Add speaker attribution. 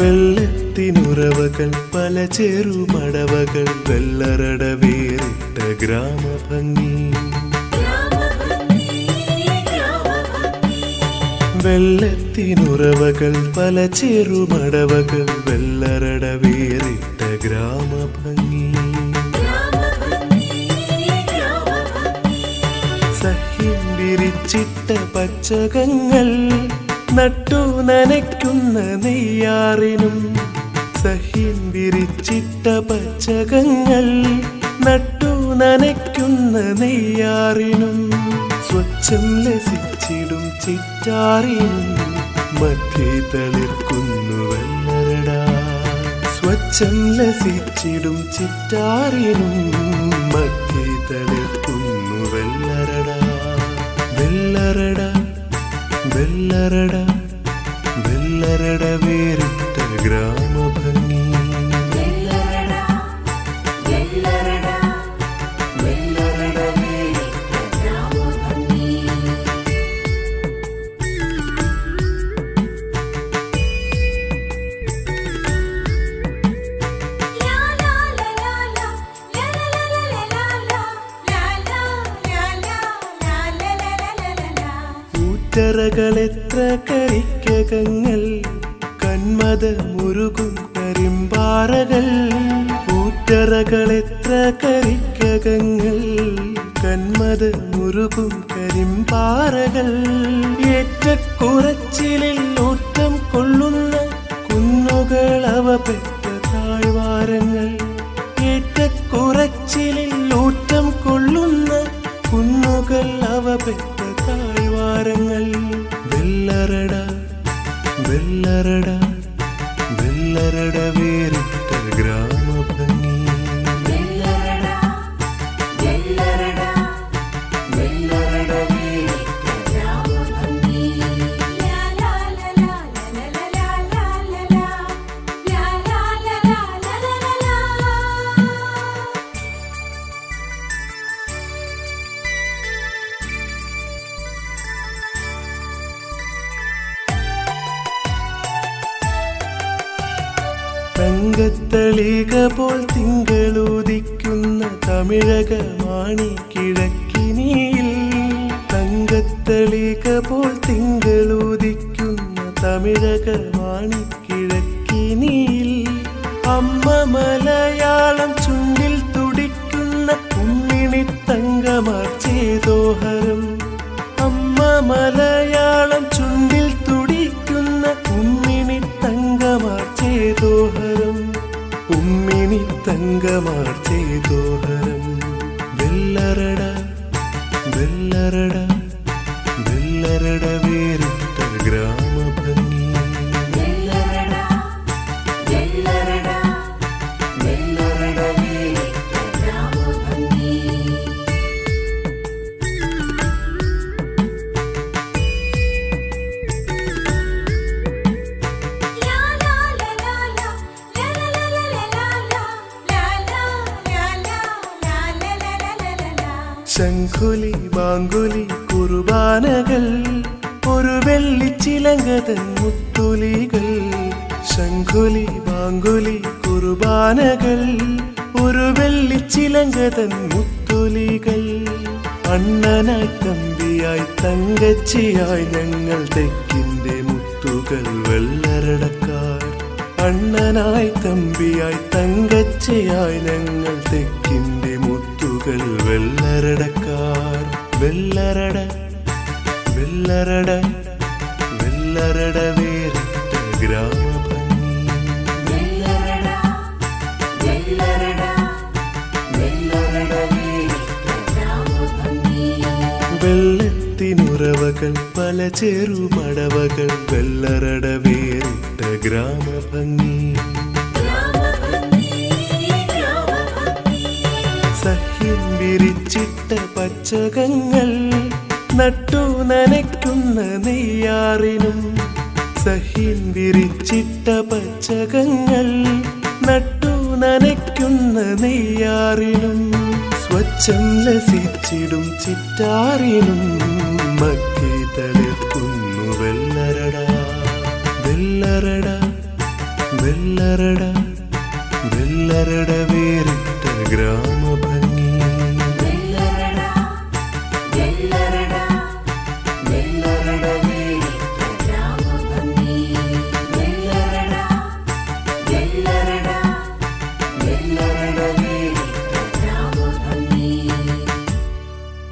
Speaker 1: വെള്ളത്തിനുറവകൾ പല ചെറുമടവകൾ വെള്ളറട വേറിട്ട ഗ്രാമഭംഗി. വെള്ളത്തിനുറവകൾ പല ചെറുമടവകൾ വെള്ളറട വേറിട്ട ഗ്രാമഭംഗി. സഹ്യം വിരിച്ചിട്ട പച്ചകങ്ങൾ നട്ടു നനയ്ക്കുന്ന നെയ്യാറിനും സഹ്യം വിരിച്ചിട്ട പച്ചകങ്ങൾ നട്ടു നനയ്ക്കുന്ന നെയ്യാറിനും സ്വച്ഛം ലസിച്ചിടും ചിറ്റാറിനും മധ്യേ തളിർക്കുന്നു സ്വച്ഛം ലസിച്ചിടും ചിറ്റാറിനും മധ്യേ തളിർക്കുന്നു വെള്ളരട. വെള്ളരട വെള്ളരട വേറിട്ട ഗ്രാമഭംഗി ഊറ്ററകളെത്ര കരിക്കകങ്ങൾ കന്മത മുരുകും കരിമ്പാറകൾ ഊറ്ററകളെത്ര കരിക്കകങ്ങൾ കന്മത മുരുകും കരിമ്പാറകൾ. ഏറ്റക്കുറച്ചിലിൽ ഊറ്റം താഴ്വാരങ്ങൾ വെല്ലറട വെല്ലറട വെല്ലറട വേറിട്ട ഗ്രാമഭംഗി തങ്കത്തളിക പോൽ തിങ്കളുദിക്കുന്ന തമിഴകമാണി കിഴക്കിനിയിൽ തങ്കത്തളിക പോൽ തിങ്കളുദിക്കുന്ന തമിഴകമാണി കിഴക്കിനിയിൽ അമ്മ മലയാളം തങ്കമാർ ചേതോഹരം വെല്ലറട വെള്ളറട. ശംഖുലി ബാങ്കുലി കുർബാനകൾ ഒരു വെള്ളിച്ചിലങ്കതൻ മുത്തുലികൾ. ശംഖുലി ബാങ്കുലി കുർബാനകൾ ഒരു വെള്ളിച്ചിലങ്കതൻ മുത്തുലികൾ. അണ്ണനായി തമ്പിയായി തങ്കച്ചിയായി ഞങ്ങൾ തെക്കിന്റെ മുത്തുകൾ വെള്ളരടക്കാർ. അണ്ണനായി തമ്പിയായി തങ്കച്ചയായി ഞങ്ങൾ തെക്കിന്റെ മുത്തുകൾ വെള്ളരടക്കാർ. വെള്ളരട വെള്ളരട വെള്ളരട വേറിട്ട ഗ്രാമഭംഗി വെള്ളരട വെള്ളരട വെള്ളരട വേറിട്ട വെള്ളത്തിനുറവകൾ പല ചെറുമടവകൾ വെള്ളരട വേറിട്ട ഗ്രാമഭംഗി പച്ചകങ്ങൾ നട്ടു നനയ്ക്കുന്ന നെയ്യാറിനും സഹിൻ വിരിച്ചിട്ട പച്ചകങ്ങൾ നട്ടു നനയ്ക്കുന്ന നെയ്യാറിനും സ്വച്ഛം ലസിച്ചിടും ചിറ്റാറിനും മക്കി തളിർക്കുന്നു വെള്ളരട വെള്ളരട വെല്ലറട വെല്ലറട വേറിട്ട ഗ്രാമഭംഗി.